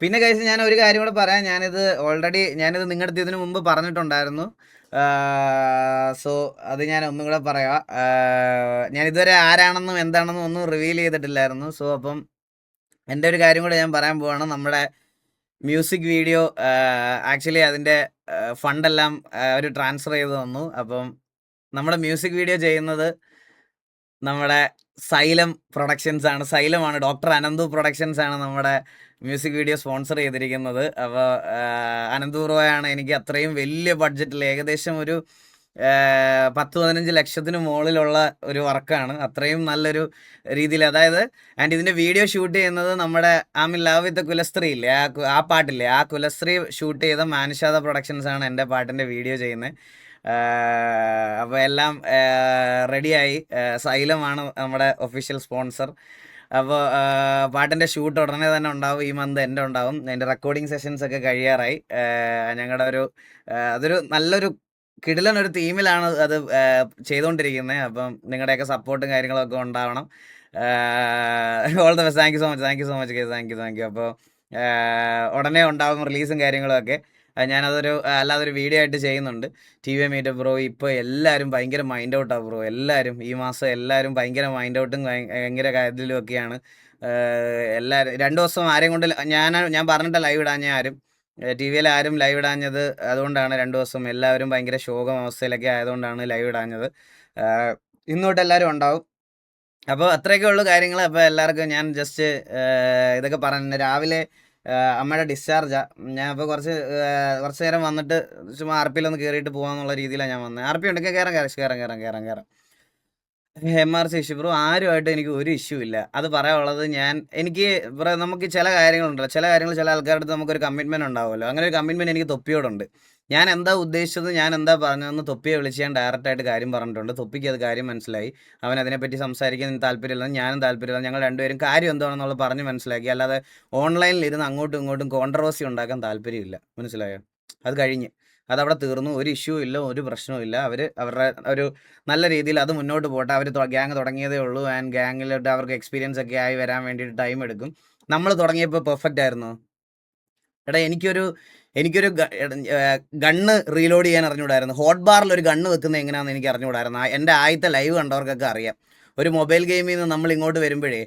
പിന്നെ കഴിച്ച് ഞാൻ ഒരു കാര്യം കൂടെ പറയാം. ഞാനിത് ഓൾറെഡി ഞാനിത് നിങ്ങളുടെ ഇതിനു മുമ്പ് പറഞ്ഞിട്ടുണ്ടായിരുന്നു. സോ അത് ഞാൻ ഒന്നും കൂടെ പറയാം. ഞാൻ ഇതുവരെ ആരാണെന്നും എന്താണെന്നും ഒന്നും റിവീൽ ചെയ്തിട്ടില്ലായിരുന്നു. സോ അപ്പം എന്റെ ഒരു കാര്യം കൂടെ ഞാൻ പറയാൻ പോവാണ്. നമ്മുടെ മ്യൂസിക് വീഡിയോ ആക്ച്വലി അതിന്റെ ഫണ്ടെല്ലാം അവർ ട്രാൻസ്ഫർ ചെയ്ത് തന്നു. അപ്പം നമ്മുടെ മ്യൂസിക് വീഡിയോ ചെയ്യുന്നത് നമ്മുടെ സൈലം പ്രൊഡക്ഷൻസ് ആണ് സൈലമാണ്. ഡോക്ടർ അനന്തു പ്രൊഡക്ഷൻസ് ആണ് നമ്മുടെ മ്യൂസിക് വീഡിയോ സ്പോൺസർ ചെയ്തിരിക്കുന്നത്. അപ്പോൾ അനന്തു റോയാണ് എനിക്ക് അത്രയും വലിയ ബഡ്ജറ്റിൽ ഏകദേശം ഒരു പത്ത് പതിനഞ്ച് ലക്ഷത്തിന് മുകളിലുള്ള ഒരു വർക്കാണ്. അത്രയും നല്ലൊരു രീതിയിൽ അതായത് ആൻഡ് ഇതിന്റെ വീഡിയോ ഷൂട്ട് ചെയ്യുന്നത് നമ്മുടെ ആം ഇൻ ലവ് വിത്ത് കുലസ്ത്രീ ഇല്ലേ? ആ ആ പാട്ടില്ലേ? ആ കുലസ്ത്രീ ഷൂട്ട് ചെയ്ത മാനുഷാദ പ്രൊഡക്ഷൻസ് ആണ് എന്റെ പാട്ടിന്റെ വീഡിയോ ചെയ്യുന്നത്. അപ്പോൾ എല്ലാം റെഡിയായി. സൈലമാണ് നമ്മുടെ ഒഫീഷ്യൽ സ്പോൺസർ. അപ്പോൾ പാട്ടിന്റെ ഷൂട്ട് ഉടനെ തന്നെ ഉണ്ടാവും. ഈ മന്ത് എന്റെ ഉണ്ടാവും. എന്റെ റെക്കോർഡിംഗ് സെഷൻസ് ഒക്കെ കഴിയാറായി. ഞങ്ങളുടെ ഒരു അതൊരു നല്ലൊരു കിടിലൻ ഒരു തീമിലാണ് അത് ചെയ്തുകൊണ്ടിരിക്കുന്നത് അപ്പം നിങ്ങളുടെയൊക്കെ സപ്പോർട്ടും കാര്യങ്ങളൊക്കെ ഉണ്ടാവണം. All the best thank you so much thank you so much thank you thank you അപ്പോൾ ഉടനെ ഉണ്ടാവും റിലീസും കാര്യങ്ങളൊക്കെ. അത് ഞാനതൊരു അല്ലാതൊരു വീഡിയോ ആയിട്ട് ചെയ്യുന്നുണ്ട്. ടി വി മീറ്റ് ബ്രോ ഇപ്പോൾ എല്ലാവരും ഭയങ്കര മൈൻഡ് ഔട്ടാണ് ബ്രോ എല്ലാവരും ഈ മാസം എല്ലാവരും ഭയങ്കര മൈൻഡ് ഔട്ടും ഭയങ്കര കാര്യത്തിലും ഒക്കെയാണ്. എല്ലാവരും രണ്ട് ദിവസം ആരെയും കൊണ്ട് ഞാൻ ഞാൻ പറഞ്ഞിട്ട് ലൈവ് ഇടാഞ്ഞ ആരും ടി വിയിൽ ആരും ലൈവ് ഇടാഞ്ഞത് അതുകൊണ്ടാണ് രണ്ട് ദിവസം എല്ലാവരും ഭയങ്കര ശോകം അവസ്ഥയിലൊക്കെ ആയതുകൊണ്ടാണ് ലൈവ് ഇടാഞ്ഞത്. ഇന്നോട്ട് ഇന്ന് എല്ലാവരും ഉണ്ടാവും. അപ്പോൾ അത്രയൊക്കെ ഉള്ളു കാര്യങ്ങൾ അപ്പോൾ എല്ലാവർക്കും ഞാൻ ജസ്റ്റ് ഇതൊക്കെ പറഞ്ഞു രാവിലെ അമ്മയുടെ ഡിസ്ചാർജാ ഞാൻ അപ്പോൾ കുറച്ച് കുറച്ച് നേരം വന്നിട്ട് ചുമ്മാ ആർ പിയിലൊന്ന് കയറിയിട്ട് പോകാമെന്നുള്ള രീതിയിലാണ് ഞാൻ വന്നത് ആർ പി ഉണ്ടെങ്കിൽ കയറാം കയറാം കയറാം കയറാം കയറാം കയറാം M R C issue bro ആരുമായിട്ട് എനിക്ക് ഒരു ഇഷ്യൂ ഇല്ല. അത് പറയാനുള്ളത് ഞാൻ എനിക്ക് ബ്രോ നമുക്ക് ചില കാര്യങ്ങളുണ്ടല്ലോ. ചില കാര്യങ്ങൾ ചില ആൾക്കാരുടെ അടുത്ത് നമുക്കൊരു കമ്മിറ്റ്മെന്റ് ഉണ്ടാവുമല്ലോ. അങ്ങനെ ഒരു കമ്മിറ്റ്മെന്റ് എനിക്ക് തൊപ്പിയോടുണ്ട്. ഞാൻ എന്താ ഉദ്ദേശിച്ചത്? ഞാൻ എന്താ പറഞ്ഞതെന്ന് തൊപ്പിയെ വിളിച്ച് ഞാൻ ഡയറക്റ്റായിട്ട് കാര്യം പറഞ്ഞിട്ടുണ്ട്. തൊപ്പിക്ക് അത് കാര്യം മനസ്സിലായി. അവൻ അതിനെപ്പറ്റി സംസാരിക്കാൻ താല്പര്യമില്ല ഞാനും താല്പര്യമില്ല ഞങ്ങൾ രണ്ടുപേരും കാര്യം എന്താണെന്നുള്ളത് പറഞ്ഞ് മനസ്സിലാക്കി. അല്ലാതെ ഓൺലൈനിൽ ഇരുന്ന് അങ്ങോട്ടും ഇങ്ങോട്ടും കോൺട്രവേഴ്സി ഉണ്ടാക്കാൻ താല്പര്യമില്ല. മനസ്സിലായോ? അത് കഴിഞ്ഞ്. അതവിടെ തീർന്നു. ഒരു ഇഷ്യൂ ഇല്ല ഒരു പ്രശ്നവും ഇല്ല. അവർ അവരുടെ ഒരു നല്ല രീതിയിൽ അത് മുന്നോട്ട് പോട്ടെ. അവർ ഗ്യാങ് തുടങ്ങിയതേ ഉള്ളൂ. ആൻഡ് ഗ്യാങ്ങിലോട്ട് അവർക്ക് എക്സ്പീരിയൻസ് ഒക്കെ ആയി വരാൻ വേണ്ടിയിട്ട് ടൈം എടുക്കും. നമ്മൾ തുടങ്ങിയപ്പോൾ പെർഫെക്റ്റ് ആയിരുന്നു? എടാ എനിക്കൊരു എനിക്കൊരു ഗണ്ണ് റീലോഡ് ചെയ്യാൻ അറിഞ്ഞുകൂടായിരുന്നു. ഹോട്ട് ബാറിൽ ഒരു ഗണ്ണ് വെക്കുന്നത് എങ്ങനെയാണെന്ന് എനിക്ക് അറിഞ്ഞുകൂടായിരുന്നു. എന്റെ ആദ്യത്തെ ലൈവ് കണ്ടവർക്കൊക്കെ അറിയാം. ഒരു മൊബൈൽ ഗെയിമിൽ നിന്ന് നമ്മൾ ഇങ്ങോട്ട് വരുമ്പോഴേ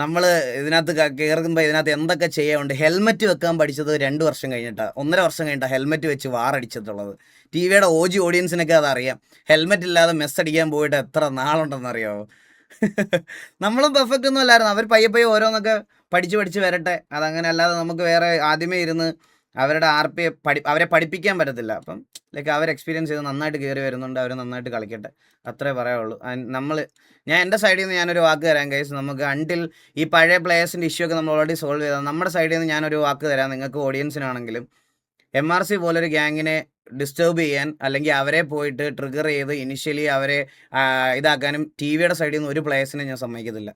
നമ്മൾ ഇതിനകത്ത് കയറുമ്പോൾ ഇതിനകത്ത് എന്തൊക്കെ ചെയ്യാനുണ്ട്? ഹെൽമെറ്റ് വെക്കാൻ പഠിച്ചത് രണ്ട് വർഷം കഴിഞ്ഞിട്ടാണ് ഒന്നര വർഷം കഴിഞ്ഞിട്ടാണ് ഹെൽമെറ്റ് വെച്ച് വാറടിച്ചിട്ടുള്ളത്. ടി വിയുടെ ഓജി ഓഡിയൻസിനൊക്കെ അതറിയാം. ഹെൽമെറ്റ് ഇല്ലാതെ മെസ്സടിക്കാൻ പോയിട്ട് എത്ര നാളുണ്ടെന്ന് അറിയാമോ നമ്മളും പെർഫെക്റ്റ് ഒന്നും അല്ലായിരുന്നു. അവർ പയ്യെ പയ്യെ ഓരോന്നൊക്കെ പഠിച്ച് പഠിച്ച് വരട്ടെ. അതങ്ങനെ അല്ലാതെ നമുക്ക് വേറെ ആദ്യമേ ഇരുന്ന് അവരുടെ ആർ പി പഠി അവരെ പഠിപ്പിക്കാൻ പറ്റത്തില്ല. അപ്പം ലൈക്ക് അവർ എക്സ്പീരിയൻസ് ചെയ്ത് നന്നായിട്ട് കയറി വരുന്നുണ്ട്. അവർ നന്നായിട്ട് കളിക്കട്ടെ. അത്രേ പറയാവുള്ളൂ. നമ്മൾ ഞാൻ എന്റെ സൈഡിൽ നിന്ന് ഞാനൊരു വാക്ക് തരാം കൈസ് നമുക്ക് അണ്ടിൽ ഈ പഴയ പ്ലേയേഴ്സിന്റെ ഇഷ്യൂ ഒക്കെ നമ്മൾ ഓൾറെഡി സോൾവ് ചെയ്താൽ നമ്മുടെ സൈഡിൽ നിന്ന് ഞാനൊരു വാക്ക് തരാം. നിങ്ങൾക്ക് ഓഡിയൻസിനാണെങ്കിലും എം ആർ സി പോലൊരു ഗ്യാങ്ങിനെ ഡിസ്റ്റർബ് ചെയ്യാൻ അല്ലെങ്കിൽ അവരെ പോയിട്ട് ട്രിഗർ ചെയ്ത് ഇനിഷ്യലി അവരെ ഇതാക്കാനും ടി വിയുടെ സൈഡിൽ നിന്ന് ഒരു പ്ലേയേഴ്സിനെ ഞാൻ സമ്മതിക്കത്തില്ല.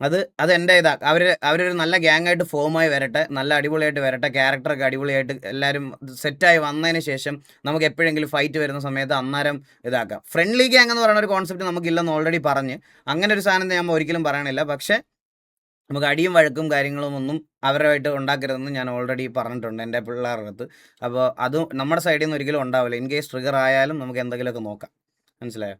അത് അത് എന്റെ ഇതാ അവർ അവരൊരു നല്ല ഗ്യാങ് ആയിട്ട് ഫോമായി വരട്ടെ നല്ല അടിപൊളിയായിട്ട് വരട്ടെ ക്യാരക്ടറൊക്കെ അടിപൊളിയായിട്ട് എല്ലാവരും സെറ്റായി വന്നതിന് ശേഷം നമുക്ക് എപ്പോഴെങ്കിലും ഫൈറ്റ് വരുന്ന സമയത്ത് അന്നേരം ഇതാക്കാം. ഫ്രണ്ട്ലി ഗ്യാങ് എന്ന് പറയുന്ന ഒരു കോൺസെപ്റ്റ് നമുക്കില്ലെന്ന് ഓൾറെഡി പറഞ്ഞ്. അങ്ങനെ ഒരു സാധനം ഞാൻ ഒരിക്കലും പറയണില്ല. പക്ഷേ നമുക്ക് അടിയും വഴക്കും കാര്യങ്ങളും ഒന്നും അവരുമായിട്ട് ഉണ്ടാക്കരുതെന്ന് ഞാൻ ഓൾറെഡി പറഞ്ഞിട്ടുണ്ട് എന്റെ പിള്ളേരുടെ അടുത്ത് അപ്പോൾ അതും നമ്മുടെ സൈഡിൽ നിന്ന് ഒരിക്കലും ഉണ്ടാവില്ല. ഇൻ കേസ് ട്രിഗർ ആയാലും നമുക്ക് എന്തെങ്കിലുമൊക്കെ നോക്കാം. മനസ്സിലായോ?